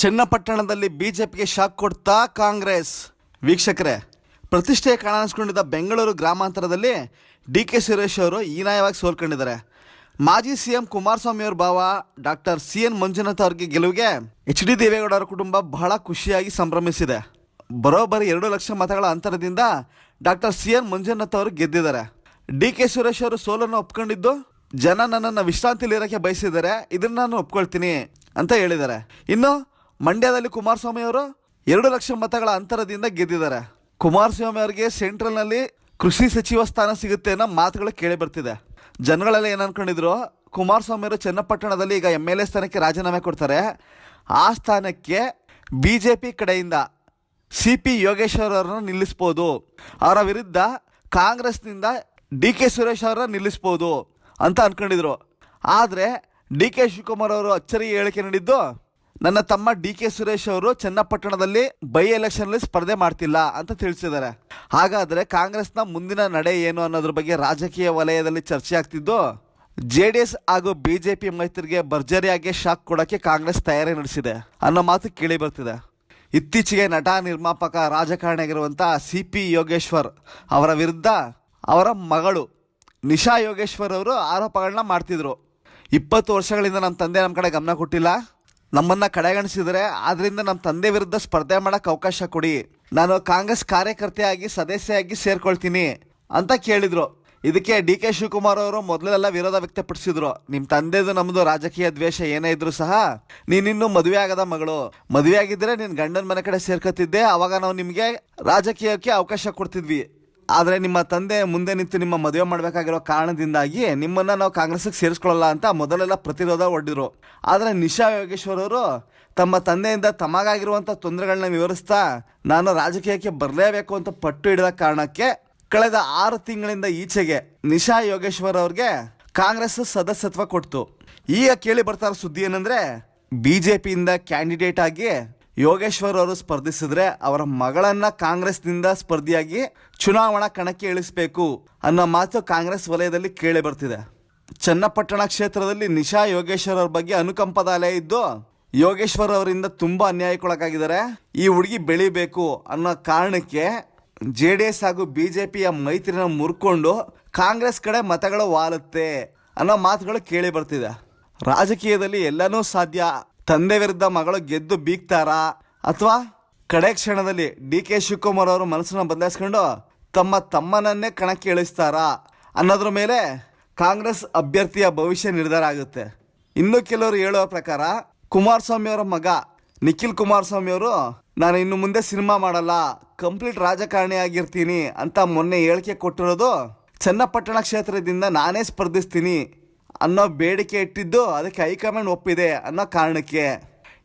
ಚನ್ನಪಟ್ಟಣದಲ್ಲಿ ಬಿಜೆಪಿಗೆ ಶಾಕ್ ಕೊಡ್ತಾ ಕಾಂಗ್ರೆಸ್. ವೀಕ್ಷಕರೇ ಪ್ರತಿಷ್ಠೆ ಕಾಣಿಸ್ಕೊಂಡಿದ್ದ ಬೆಂಗಳೂರು ಗ್ರಾಮಾಂತರದಲ್ಲಿ ಡಿ ಕೆ ಸುರೇಶ್ ಅವರು ಹೀನಾಯವಾಗಿ ಸೋಲ್ಕೊಂಡಿದ್ದಾರೆ. ಮಾಜಿ ಸಿಎಂ ಕುಮಾರಸ್ವಾಮಿ ಅವರ ಭಾವ ಡಾಕ್ಟರ್ ಸಿ ಎನ್ ಮಂಜುನಾಥ್ ಅವ್ರಿಗೆ ಗೆಲುವಿಗೆ ಎಚ್ ಡಿ ದೇವೇಗೌಡ ಅವರ ಕುಟುಂಬ ಬಹಳ ಖುಷಿಯಾಗಿ ಸಂಭ್ರಮಿಸಿದೆ. ಬರೋಬ್ಬರಿ ಎರಡು ಲಕ್ಷ ಮತಗಳ ಅಂತರದಿಂದ ಡಾಕ್ಟರ್ ಸಿ ಎನ್ ಮಂಜುನಾಥ್ ಅವರು ಗೆದ್ದಿದ್ದಾರೆ. ಡಿ ಕೆ ಸುರೇಶ್ ಅವರು ಸೋಲನ್ನು ಒಪ್ಕೊಂಡಿದ್ದು, ಜನ ನನ್ನನ್ನು ವಿಶ್ರಾಂತಿಲಿ ಇರೋಕ್ಕೆ ಬಯಸಿದ್ದಾರೆ ಇದನ್ನು ನಾನು ಒಪ್ಕೊಳ್ತೀನಿ ಅಂತ ಹೇಳಿದ್ದಾರೆ. ಇನ್ನು ಮಂಡ್ಯದಲ್ಲಿ ಕುಮಾರಸ್ವಾಮಿ ಅವರು ಎರಡು ಲಕ್ಷ ಮತಗಳ ಅಂತರದಿಂದ ಗೆದ್ದಿದ್ದಾರೆ. ಕುಮಾರಸ್ವಾಮಿ ಅವರಿಗೆ ಸೆಂಟ್ರಲ್ನಲ್ಲಿ ಕೃಷಿ ಸಚಿವ ಸ್ಥಾನ ಸಿಗುತ್ತೆ ಅನ್ನೋ ಮಾತುಗಳು ಕೇಳಿ ಬರ್ತಿದೆ. ಜನಗಳೆಲ್ಲ ಏನು ಅನ್ಕೊಂಡಿದ್ರು? ಕುಮಾರಸ್ವಾಮಿ ಅವರು ಚನ್ನಪಟ್ಟಣದಲ್ಲಿ ಈಗ ಎಂ ಎಲ್ ಎ ಸ್ಥಾನಕ್ಕೆ ರಾಜೀನಾಮೆ ಕೊಡ್ತಾರೆ. ಆ ಸ್ಥಾನಕ್ಕೆ ಬಿ ಜೆ ಪಿ ಕಡೆಯಿಂದ ಸಿ ಪಿ ಯೋಗೇಶ್ವರ್ ಅವರನ್ನು ನಿಲ್ಲಿಸ್ಬೋದು. ಅವರ ವಿರುದ್ಧ ಕಾಂಗ್ರೆಸ್ನಿಂದ ಡಿ ಕೆ ಸುರೇಶ್ ಅವರನ್ನ ನಿಲ್ಲಿಸ್ಬೋದು ಅಂತ ಅನ್ಕೊಂಡಿದ್ರು. ಆದರೆ ಡಿ ಕೆ ಶಿವಕುಮಾರ್ ಅವರು ಅಚ್ಚರಿ ಹೇಳಿಕೆ ನೀಡಿದ್ದು ನನ್ನ ತಮ್ಮ ಡಿ ಕೆ ಸುರೇಶ್ ಅವರು ಚನ್ನಪಟ್ಟಣದಲ್ಲಿ ಬೈ ಎಲೆಕ್ಷನ್ನಲ್ಲಿ ಸ್ಪರ್ಧೆ ಮಾಡ್ತಿಲ್ಲ ಅಂತ ತಿಳಿಸಿದ್ದಾರೆ. ಹಾಗಾದ್ರೆ ಕಾಂಗ್ರೆಸ್ನ ಮುಂದಿನ ನಡೆ ಏನು ಅನ್ನೋದ್ರ ಬಗ್ಗೆ ರಾಜಕೀಯ ವಲಯದಲ್ಲಿ ಚರ್ಚೆ ಆಗ್ತಿದ್ದು, ಜೆ ಡಿ ಎಸ್ ಹಾಗೂ ಬಿ ಜೆ ಪಿ ಮೈತ್ರಿಗೆ ಭರ್ಜರಿಯಾಗಿ ಶಾಕ್ ಕೊಡೋಕ್ಕೆ ಕಾಂಗ್ರೆಸ್ ತಯಾರಿ ನಡೆಸಿದೆ ಅನ್ನೋ ಮಾತು ಕೇಳಿ ಬರ್ತಿದೆ. ಇತ್ತೀಚೆಗೆ ನಟ, ನಿರ್ಮಾಪಕ, ರಾಜಕಾರಣಿಯಾಗಿರುವಂಥ ಸಿ ಪಿ ಯೋಗೇಶ್ವರ್ ಅವರ ವಿರುದ್ಧ ಅವರ ಮಗಳು ನಿಶಾ ಯೋಗೇಶ್ವರ್ ಅವರು ಆರೋಪಗಳನ್ನ ಮಾಡ್ತಿದ್ರು. ಇಪ್ಪತ್ತು ವರ್ಷಗಳಿಂದ ನಮ್ಮ ತಂದೆ ನಮ್ಮ ಕಡೆ ಗಮನ ಕೊಟ್ಟಿಲ್ಲ. ನಮ್ಮನ್ನ ಕಡೆಗಣಿಸಿದರೆ ಆದ್ರಿಂದ ನಮ್ಮ ತಂದೆ ವಿರುದ್ಧ ಸ್ಪರ್ಧೆ ಮಾಡಕ್ಕೆ ಅವಕಾಶ ಕೊಡಿ. ನಾನು ಕಾಂಗ್ರೆಸ್ ಕಾರ್ಯಕರ್ತೆಯಾಗಿ, ಸದಸ್ಯೆಯಾಗಿ ಸೇರ್ಕೊಳ್ತೀನಿ ಅಂತ ಕೇಳಿದ್ರು. ಇದಕ್ಕೆ ಡಿ ಕೆ ಶಿವಕುಮಾರ್ ಅವರು ಮೊದಲೆಲ್ಲ ವಿರೋಧ ವ್ಯಕ್ತಪಡಿಸಿದ್ರು. ನಿಮ್ಮ ತಂದೆದು ನಮ್ಮದು ರಾಜಕೀಯ ದ್ವೇಷ ಏನೇ ಇದ್ರು ಸಹ ನೀನಿನ್ನು ಮದುವೆ ಆಗದ ಮಗಳು. ಮದುವೆ ಆಗಿದ್ರೆ ನಿನ್ನ ಗಂಡನ ಮನೆ ಕಡೆ ಸೇರ್ಕೊತಿದ್ದೆ ಅವಾಗ ನಾವು ನಿಮಗೆ ರಾಜಕೀಯಕ್ಕೆ ಅವಕಾಶ ಕೊಡ್ತಿದ್ವಿ. ಆದರೆ ನಿಮ್ಮ ತಂದೆ ಮುಂದೆ ನಿಂತು ನಿಮ್ಮ ಮದುವೆ ಮಾಡಬೇಕಾಗಿರೋ ಕಾರಣದಿಂದಾಗಿ ನಿಮ್ಮನ್ನು ನಾವು ಕಾಂಗ್ರೆಸ್ಗೆ ಸೇರಿಸ್ಕೊಳ್ಳಲ್ಲ ಅಂತ ಮೊದಲೆಲ್ಲ ಪ್ರತಿರೋಧ ಒಡ್ಡಿದ್ರು. ಆದರೆ ನಿಶಾ ಯೋಗೇಶ್ವರವರು ತಮ್ಮ ತಂದೆಯಿಂದ ತಮಗಾಗಿರುವಂಥ ತೊಂದರೆಗಳನ್ನ ವಿವರಿಸ್ತಾ, ನಾನು ರಾಜಕೀಯಕ್ಕೆ ಬರಲೇಬೇಕು ಅಂತ ಪಟ್ಟು ಹಿಡಿದ ಕಾರಣಕ್ಕೆ ಕಳೆದ ಆರು ತಿಂಗಳಿಂದ ಈಚೆಗೆ ನಿಶಾ ಯೋಗೇಶ್ವರ್ ಅವ್ರಿಗೆ ಕಾಂಗ್ರೆಸ್ ಸದಸ್ಯತ್ವ ಕೊಡ್ತು. ಈಗ ಕೇಳಿ ಬರ್ತಾರ ಸುದ್ದಿ ಏನಂದ್ರೆ, ಬಿಜೆಪಿಯಿಂದ ಕ್ಯಾಂಡಿಡೇಟ್ ಆಗಿ ಯೋಗೇಶ್ವರ್ ಅವರು ಸ್ಪರ್ಧಿಸಿದ್ರೆ ಅವರ ಮಗಳನ್ನ ಕಾಂಗ್ರೆಸ್ನಿಂದ ಸ್ಪರ್ಧಿಯಾಗಿ ಚುನಾವಣಾ ಕಣಕ್ಕೆ ಇಳಿಸಬೇಕು ಅನ್ನೋ ಮಾತು ಕಾಂಗ್ರೆಸ್ ವಲಯದಲ್ಲಿ ಕೇಳಿ ಬರ್ತಿದೆ. ಚನ್ನಪಟ್ಟಣ ಕ್ಷೇತ್ರದಲ್ಲಿ ನಿಶಾ ಯೋಗೇಶ್ವರ್ ಅವ್ರ ಬಗ್ಗೆ ಅನುಕಂಪದ ಅಲೆ ಇದ್ದು ಯೋಗೇಶ್ವರ್ ಅವರಿಂದ ತುಂಬಾ ಅನ್ಯಾಯಕ್ಕೊಳಗಾಗಿದ್ದಾರೆ. ಈ ಹುಡುಗಿ ಬೆಳಿಬೇಕು ಅನ್ನೋ ಕಾರಣಕ್ಕೆ ಜೆ ಡಿ ಎಸ್ ಹಾಗೂ ಬಿಜೆಪಿಯ ಮೈತ್ರಿನ ಮುರ್ಕೊಂಡು ಕಾಂಗ್ರೆಸ್ ಕಡೆ ಮತಗಳು ವಾಲುತ್ತೆ ಅನ್ನೋ ಮಾತುಗಳು ಕೇಳಿ ಬರ್ತಿದೆ. ರಾಜಕೀಯದಲ್ಲಿ ಎಲ್ಲನೂ ಸಾಧ್ಯ ತಂದೆ ವಿರುದ್ಧ ಮಗಳು ಗೆದ್ದು ಬೀಗ್ತಾರಾ? ಅಥವಾ ಕಡೆ ಕ್ಷಣದಲ್ಲಿ ಡಿ ಕೆ ಶಿವಕುಮಾರ್ ಅವರು ಮನಸ್ಸನ್ನು ಬದಲಾಯಿಸ್ಕೊಂಡು ತಮ್ಮ ತಮ್ಮನನ್ನೇ ಕಣಕ್ಕೆ ಇಳಿಸ್ತಾರಾ ಅನ್ನೋದ್ರ ಮೇಲೆ ಕಾಂಗ್ರೆಸ್ ಅಭ್ಯರ್ಥಿಯ ಭವಿಷ್ಯ ನಿರ್ಧಾರ ಆಗುತ್ತೆ. ಇನ್ನು ಕೆಲವರು ಹೇಳುವ ಪ್ರಕಾರ ಕುಮಾರಸ್ವಾಮಿ ಅವರ ಮಗ ನಿಖಿಲ್ ಕುಮಾರಸ್ವಾಮಿ ಅವರು, ನಾನು ಇನ್ನು ಮುಂದೆ ಸಿನಿಮಾ ಮಾಡಲ್ಲ, ಕಂಪ್ಲೀಟ್ ರಾಜಕಾರಣಿ ಆಗಿರ್ತೀನಿ ಅಂತ ಮೊನ್ನೆ ಹೇಳಿಕೆ ಕೊಟ್ಟಿರೋದು ಚನ್ನಪಟ್ಟಣ ಕ್ಷೇತ್ರದಿಂದ ನಾನೇ ಸ್ಪರ್ಧಿಸ್ತೀನಿ ಅನ್ನೋ ಬೇಡಿಕೆ ಇಟ್ಟಿದ್ದು ಅದಕ್ಕೆ ಹೈಕಮಾಂಡ್ ಒಪ್ಪಿದೆ ಅನ್ನೋ ಕಾರಣಕ್ಕೆ.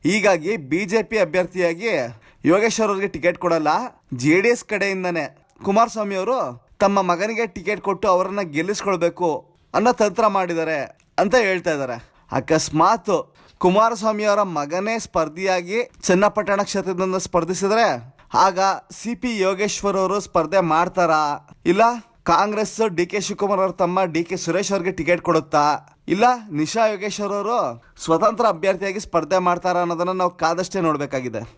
ಹೀಗಾಗಿ ಬಿ ಜೆ ಪಿ ಅಭ್ಯರ್ಥಿಯಾಗಿ ಯೋಗೇಶ್ವರ್ ಅವ್ರಿಗೆ ಟಿಕೆಟ್ ಕೊಡಲ್ಲ, ಜೆ ಡಿ ಎಸ್ ಕಡೆಯಿಂದನೇ. ಕುಮಾರಸ್ವಾಮಿ ಅವರು ತಮ್ಮ ಮಗನಿಗೆ ಟಿಕೆಟ್ ಕೊಟ್ಟು ಅವರನ್ನು ಗೆಲ್ಲಿಸ್ಕೊಳ್ಬೇಕು ಅನ್ನೋ ತಂತ್ರ ಮಾಡಿದ್ದಾರೆ ಅಂತ ಹೇಳ್ತಾ ಇದ್ದಾರೆ. ಅಕಸ್ಮಾತ್ ಕುಮಾರಸ್ವಾಮಿ ಅವರ ಮಗನೇ ಸ್ಪರ್ಧಿಯಾಗಿ ಚನ್ನಪಟ್ಟಣ ಕ್ಷೇತ್ರದಿಂದ ಸ್ಪರ್ಧಿಸಿದ್ರೆ ಆಗ ಸಿ ಪಿ ಯೋಗೇಶ್ವರ್ ಅವರು ಸ್ಪರ್ಧೆ ಮಾಡ್ತಾರಾ? ಇಲ್ಲ? ಕಾಂಗ್ರೆಸ್ ಡಿ ಕೆ ಶಿವಕುಮಾರ್ ಅವ್ರ ತಮ್ಮ ಡಿ ಕೆ ಸುರೇಶ್ ಅವ್ರಿಗೆ ಟಿಕೆಟ್ ಕೊಡುತ್ತಾ? ಇಲ್ಲ, ನಿಶಾ ಯೋಗೇಶ್ವರ್ ಅವರು ಸ್ವತಂತ್ರ ಅಭ್ಯರ್ಥಿಯಾಗಿ ಸ್ಪರ್ಧೆ ಮಾಡ್ತಾರ ಅನ್ನೋದನ್ನ ನಾವು ಕಾದಷ್ಟೇ ನೋಡಬೇಕಾಗಿದೆ.